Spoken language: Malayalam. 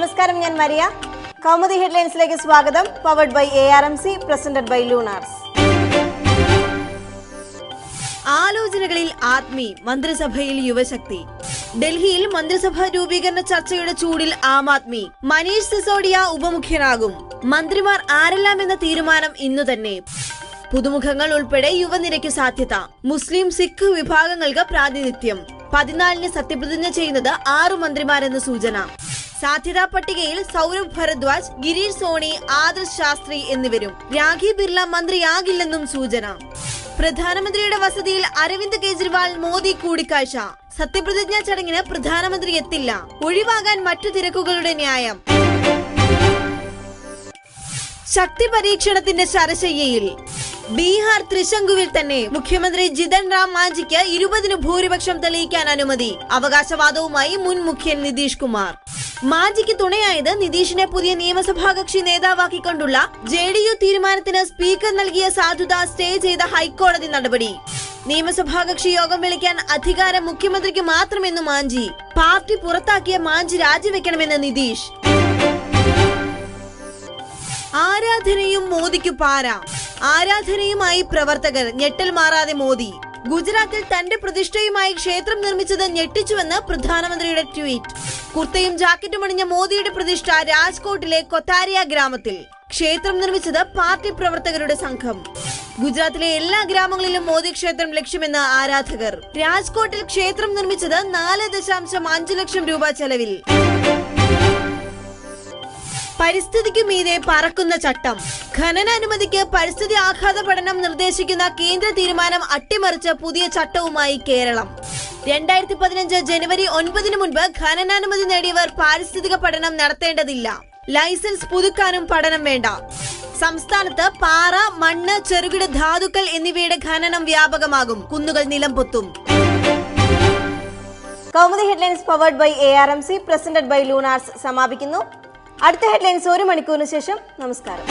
നമസ്കാരം ഞാൻ മരിയ. കൗമുദി ഹെഡ്ലൈൻസിലേക്ക് സ്വാഗതം. Powered by A R M C presented by Lunars. ആലോചനകളിൽ ആത്മി മന്ത്രിസഭയിൽ യുവശക്തി. ഡൽഹിയിൽ മന്ത്രിസഭാ രൂപീകരണ ചർച്ചയുടെ ചൂടിൽ ആം ആദ്മി. മനീഷ് സിസോഡിയ ഉപമുഖ്യനാകും. മന്ത്രിമാർ ആരെല്ലാം എന്ന തീരുമാനം ഇന്നു തന്നെ. പുതുമുഖങ്ങൾ ഉൾപ്പെടെ യുവനിരയ്ക്ക് സാധ്യത. മുസ്ലിം സിഖ് വിഭാഗങ്ങൾക്ക് പ്രാതിനിധ്യം. പതിനാലിന് സത്യപ്രതിജ്ഞ ചെയ്യുന്നത് ആറു മന്ത്രിമാരെന്ന് സൂചന. സാധ്യതാ പട്ടികയിൽ സൗരഭ് ഭരദ്വാജ് ഗിരീഷ് സോണി ആദർശ് ശാസ്ത്രി എന്നിവരും. രാഖി ബിർള മന്ത്രിയാകില്ലെന്നും സൂചന. പ്രധാനമന്ത്രിയുടെ വസതിയിൽ അരവിന്ദ് കെജ്രിവാൾ മോദി കൂടിക്കാഴ്ച. സത്യപ്രതിജ്ഞാ ചടങ്ങിന് പ്രധാനമന്ത്രി എത്തില്ല. ഒഴിവാകാൻ മറ്റു തിരക്കുകളുടെ ന്യായം. ശക്തി പരീക്ഷണത്തിന്റെ ശരശയ്യയിൽ. ബീഹാർ ത്രിശങ്കുവിൽ തന്നെ മുഖ്യമന്ത്രി ജിതൻ റാം മാഞ്ചിക്ക് ഇരുപതിന് ഭൂരിപക്ഷം തെളിയിക്കാൻ അനുമതി. അവകാശവാദവുമായി മുൻ മുഖ്യൻ നിതീഷ് കുമാർ. മാഞ്ചിക്ക് തുണയായത് നിതീഷിനെ പുതിയ നിയമസഭാ കക്ഷി നേതാവാക്കിക്കൊണ്ടുള്ള ജെ ഡി യു തീരുമാനത്തിന് സ്പീക്കർ നൽകിയ സാധുത സ്റ്റേ ചെയ്ത ഹൈക്കോടതി നടപടി. നിയമസഭാ കക്ഷി യോഗം വിളിക്കാൻ അധികാരം മുഖ്യമന്ത്രിക്ക് മാത്രമെന്ന് മാഞ്ചി. പാർട്ടി പുറത്താക്കിയ മാഞ്ചി രാജിവെക്കണമെന്ന് നിതീഷ്. ആരാധനയും മോദിക്ക് പാര. ആരാധനയുമായി പ്രവർത്തകർ ഞെട്ടൽ മാറാതെ മോദി. ഗുജറാത്തിൽ തന്റെ പ്രതിഷ്ഠയുമായി ക്ഷേത്രം നിർമ്മിച്ചത് ഞെട്ടിച്ചുവെന്ന് പ്രധാനമന്ത്രിയുടെ ട്വീറ്റ്. കുർത്തയും ജാക്കറ്റും അണിഞ്ഞ മോദിയുടെ പ്രതിഷ്ഠ രാജ്കോട്ടിലെ കൊത്താരിയ ഗ്രാമത്തിൽ ക്ഷേത്രം നിർമ്മിച്ചത് പാർട്ടി പ്രവർത്തകരുടെ സംഘം. ഗുജറാത്തിലെ എല്ലാ ഗ്രാമങ്ങളിലും മോദി ക്ഷേത്രം ലക്ഷ്യമെന്ന് ആരാധകർ. രാജ്കോട്ടിൽ ക്ഷേത്രം നിർമ്മിച്ചത് നാല് ദശാംശം അഞ്ചു ലക്ഷം രൂപ ചെലവിൽ. പരിസ്ഥിതിക്കു മീതെ പറക്കുന്ന ചട്ടം. ഖനനാനുമതിക്ക് പരിസ്ഥിതി ആഘാത പഠനം നിർദ്ദേശിക്കുന്ന കേന്ദ്ര തീരുമാനം അട്ടിമറിച്ച് പുതിയ ചട്ടവുമായി കേരളം. രണ്ടായിരത്തി പതിനഞ്ച് ജനുവരി ഒൻപതിന് മുൻപ് ഖനനാനുമതി നേടിയവർ പാരിസ്ഥിതിക പഠനം നടത്തേണ്ടതില്ല. ലൈസൻസ് പുതുക്കാനും പഠനം വേണ്ട. സംസ്ഥാനത്ത് പാറ മണ്ണ് ചെറുകിട ധാതുക്കൾ എന്നിവയുടെ ഖനനം വ്യാപകമാകും. കുന്നുകൾ നിലം പൊത്തും. Kaumudi headlines powered by A R M C presented by Lunars സമാപിക്കുന്നു. അടുത്ത ഹെഡ്ലൈൻസ് ഒരു മണിക്കൂറിന് ശേഷം നമസ്കാരം.